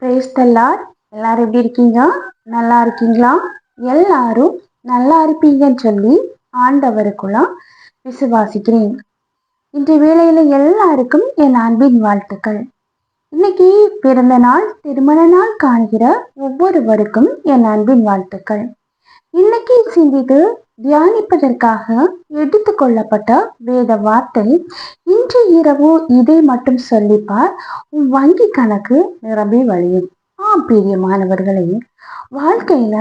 பிரேஸ்தல்லார் எல்லாரும் எப்படி இருக்கீங்க? நல்லா இருக்கீங்களா? எல்லாரும் நல்லா இருப்பீங்கன்னு சொல்லி ஆண்டவருக்குள்ள விசுவாசிக்கிறேன். இன்றைய வேளையில் எல்லாருக்கும் என் அன்பின் வாழ்த்துக்கள். இன்னைக்கு பிறந்த நாள் திருமண நாள் காண்கிற ஒவ்வொருவருக்கும் என் அன்பின் வாழ்த்துக்கள். இன்னைக்கு சிந்தித்து தியானிப்பதற்காக எடுத்து கொள்ளப்பட்ட வேத வார்த்தை. இன்று இரவு இதை மட்டும் சொல்லிப்பார். உன் வங்கி கணக்கு நிரம்பி வழியும். ஆ பிரியமானவர்களே வாழ்க்கையில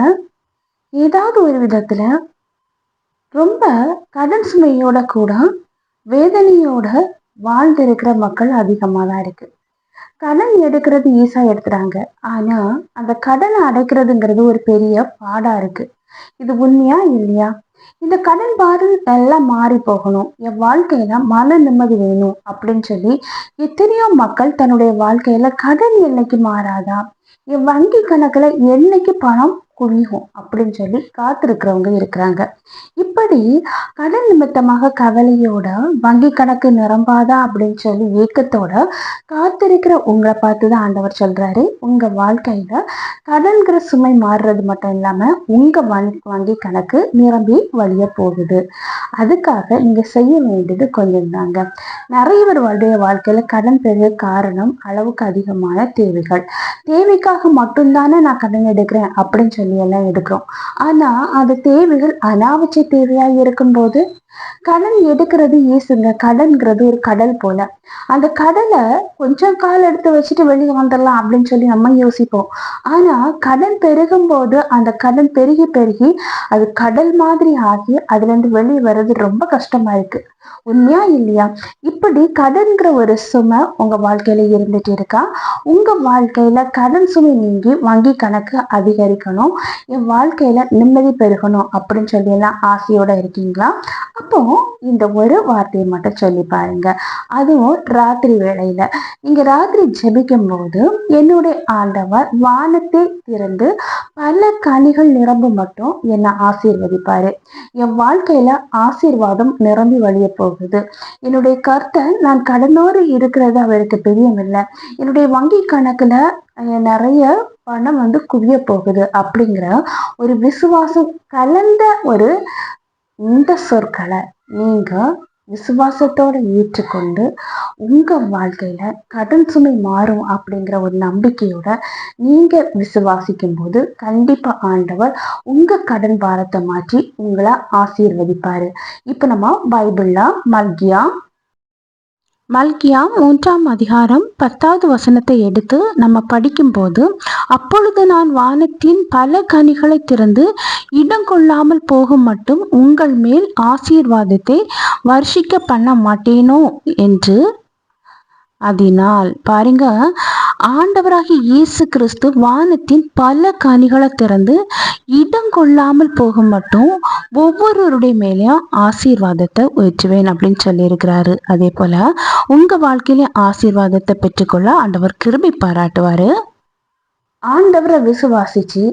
ஏதாவது ஒரு விதத்துல ரொம்ப கடன் சுமையோட கூட வேதனையோட வாழ்ந்திருக்கிற மக்கள் அதிகமாக தான் இருக்கு. கடன் எடுக்கிறது ஈஸியாக எடுத்துறாங்க. ஆனா அந்த கடனை அடைக்கிறதுங்கிறது ஒரு பெரிய பாடா இருக்கு. இது உண்மையா இல்லையா? இந்த கடன் பாடல் எல்லாம் மாறி போகணும். என் வாழ்க்கையில மன நிம்மதி வேணும் அப்படின்னு சொல்லி எத்தனையோ மக்கள் தன்னுடைய வாழ்க்கையில கடன் என்னைக்கு மாறாதா? என் வங்கி கணக்குல என்னைக்கு பணம் குவியும் அப்படின்னு சொல்லி காத்திருக்கிறவங்க இருக்கிறாங்க. இப்படி கடன் நிமித்தமாக கவலையோட வங்கி கணக்கு நிரம்பாதா அப்படின்னு சொல்லி ஏக்கத்தோட காத்திருக்கிற உங்களை பார்த்து தான் ஆண்டவர் சொல்றாரு. உங்க வாழ்க்கையில கடன்கிற சுமை மாறுறது மட்டும் இல்லாம உங்க வங்கி கணக்கு நிரம்பி வழிய போகுது. அதுக்காக இங்க செய்ய வேண்டியது கொஞ்சம் தாங்க. நிறைய பேருடைய வாழ்க்கையில கடன் பெரிய காரணம் அளவுக்கு அதிகமான தேவைகள். தேவைக்காக மட்டும்தானே நான் கடன் எடுக்கிறேன் அப்படின்னு சொல்லி எல்லாம் எடுக்கிறோம். ஆனா அது தேவைகள் அனாவசிய தேவையா இருக்கும்போது கடன் எடுக்கிறது ஈஸுங்க கடன்கிறது ஒரு கடல் போல. அந்த கடலை கொஞ்சம் கால் எடுத்து வச்சுட்டு வெளியே வந்துடலாம் அப்படின்னு சொல்லி நம்ம யோசிப்போம். ஆனா கடன் பெருகும் போது அந்த கடன் பெருகி பெருகி அது கடல் மாதிரி ஆகி அதுல இருந்து வெளியே வர்றது ரொம்ப கஷ்டமா இருக்கு. உண்மையா இல்லையா? இப்படி கடன்கிற ஒரு சுமை உங்க வாழ்க்கையில இருந்துட்டு இருக்கா? உங்க வாழ்க்கையில கடன் சுமை நீங்கி வங்கி கணக்கு அதிகரிக்கணும். என் வாழ்க்கையில நிம்மதி பெருகணும் அப்படின்னு சொல்லி எல்லாம் ஆசையோட இருக்கீங்களா? அப்போ இந்த ஒரு வார்த்தையை மட்டும் சொல்லி பாருங்க. அதுவும் ராத்திரி வேளையில. நீங்க ராத்திரி ஜெபிக்கும் போது என்னுடைய ஆண்டவர் வானத்தை திறந்து பல கனிகள் நிரம்ப மட்டும் என்னை ஆசீர்வதிப்பாரு. என் வாழ்க்கையில ஆசீர்வாதம் நிரம்பி வழிய போகுது. என்னுடைய கருத்தை நான் கடனோடு இருக்கிறது அவருக்கு தெரியவில்லை. என்னுடைய வங்கி கணக்குல நிறைய பணம் வந்து குவிய போகுது அப்படிங்கிற ஒரு விசுவாசம் கலந்த ஒரு இந்த சொற்களை நீங்கள் விசுவாசத்தோடு ஏற்றுக்கொண்டு உங்கள் வாழ்க்கையில் கடன் சுமை மாறும் அப்படிங்கிற ஒரு நம்பிக்கையோட நீங்கள் விசுவாசிக்கும் போது கண்டிப்பாக ஆண்டவர் உங்கள் கடன் பாரத்தை மாற்றி உங்களை ஆசீர்வதிப்பார். இப்போ நம்ம பைபிளில் மல்கியா மல்கியா மூன்றாம் அதிகாரம் பத்தாவது வசனத்தை எடுத்து நம்ம படிக்கும்போது அப்பொழுது நான் வானத்தின் பல கனிகளை திறந்து இடம் கொள்ளாமல் போகும் மட்டும் உங்கள் மேல் ஆசீர்வாதத்தை வர்ஷிக்க பண்ண மாட்டேனோ? என்று அதனால் பாருங்க ஆண்டவராகி இயேசு கிறிஸ்து வானத்தின் பல கனிகளை திறந்து இடம் கொள்ளாமல் போக மட்டும் ஒவ்வொருவருடைய மேலேயும் ஆசீர்வாதத்தை உயர்த்துவேன் அப்படின்னு சொல்லியிருக்கிறாரு. அதே போல உங்க வாழ்க்கையில ஆசீர்வாதத்தை பெற்றுக்கொள்ள ஆண்டவர் கிருபி பாராட்டுவாரு. ஆண்டவரை விசுவாசிச்சு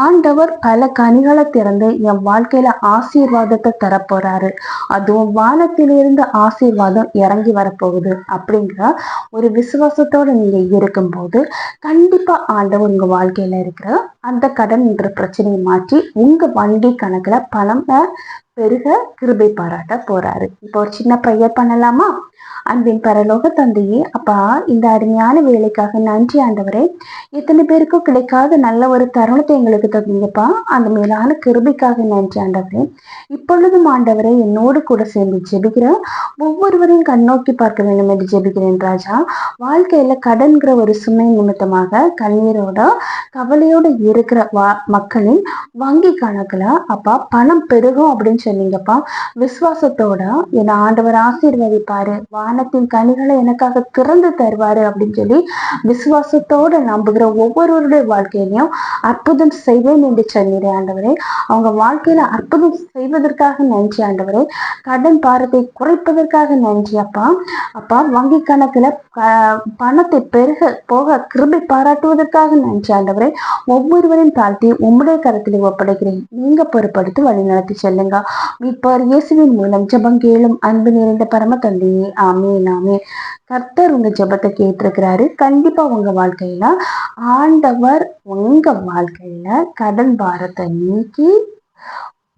ஆண்டவர் பல கனிகளை திறந்து என் வாழ்க்கையில ஆசீர்வாதத்தை தரப்போறாரு. அதுவும் வானத்திலிருந்து ஆசீர்வாதம் இறங்கி வரப்போகுது அப்படிங்கிற ஒரு விசுவாசத்தோட நீங்க இருக்கும்போது கண்டிப்பா ஆண்டவர் உங்க வாழ்க்கையில இருக்கிற அந்த கடன் என்ற பிரச்சனையை மாற்றி உங்க வங்கி கணக்குல பணம் பெருக கிருபை பாராட்ட போறாரு. இப்போ ஒரு சின்ன ப்ரேயர் பண்ணலாமா? அன்பின் பரலோக தந்தையே அப்பா இந்த அருமையான வேலைக்காக நன்றி ஆண்டவரே. எத்தனை பேருக்கும் கிடைக்காத நல்ல ஒரு தருணத்தை எங்களுக்கு தந்தீங்கப்பா. அந்த மேலான கிருபிக்காக நன்றி ஆண்டவரே. இப்பொழுதும் ஆண்டவரை என்னோடு கூட சேர்ந்து ஜெபிக்கிறேன் ஒவ்வொருவரையும் கண்ணோக்கி பார்க்க வேண்டும் என்று ஜெபிக்கிறேன் ராஜா. வாழ்க்கையில கடன்கிற ஒரு சுமை நிமித்தமாக கண்ணீரோட கவலையோட இருக்கிற வா மக்களின் வங்கி கணக்குல அப்பா பணம் பெருகும் அப்படின்னு சொன்னீங்கப்பா. விசுவாசத்தோட என்னை ஆண்டவர் ஆசீர்வதிப்பாரு. வானத்தின் கனிகளை எனக்காக திறந்து தருவாரு அப்படின்னு சொல்லி விசுவாசத்தோட நம்புகிற ஒவ்வொருவருடைய வாழ்க்கையிலையும் அற்புதம் செய்வேன் என்று சொன்னீரே ஆண்டவரே. அவங்க வாழ்க்கையில அற்புதம் செய்வதற்காக நன்றி ஆண்டவரே. கடன் பாரத்தை குறைப்பதற்காக நன்றி அப்பா. அப்பா வங்கி கணக்குல பணத்தை பெருக போக கிருபை பாராட்டுவதற்காக நன்றி ஆண்டவரே. ஒவ்வொரு ஒவ்வொருவரின் தாழ்த்தி உம்முடைய கருத்தில் ஒப்படைக்கிறேன். நீங்க பொறுப்படுத்தி வழி நடத்தி செல்லுங்க. மீட்பர் இயேசுவின் மூலம் ஜபம் கேளும் அன்பு நிறைந்த பரம தந்தையே ஆமே நாமே கர்த்தர் உங்க ஜபத்தை கேட்டிருக்கிறாரு. கண்டிப்பா உங்க வாழ்க்கையில ஆண்டவர் உங்க வாழ்க்கையில கடன் பாரத்தை நீக்கி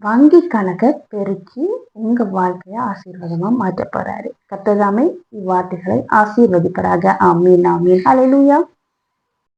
வங்கி கணக்கை பெருக்கி உங்க வாழ்க்கைய ஆசீர்வாதமா மாற்ற போறாரு. கத்ததாமே இவ்வார்த்தைகளை ஆசீர்வதிப்பராக. ஆமீன் ஆமீன். அலையிலூயா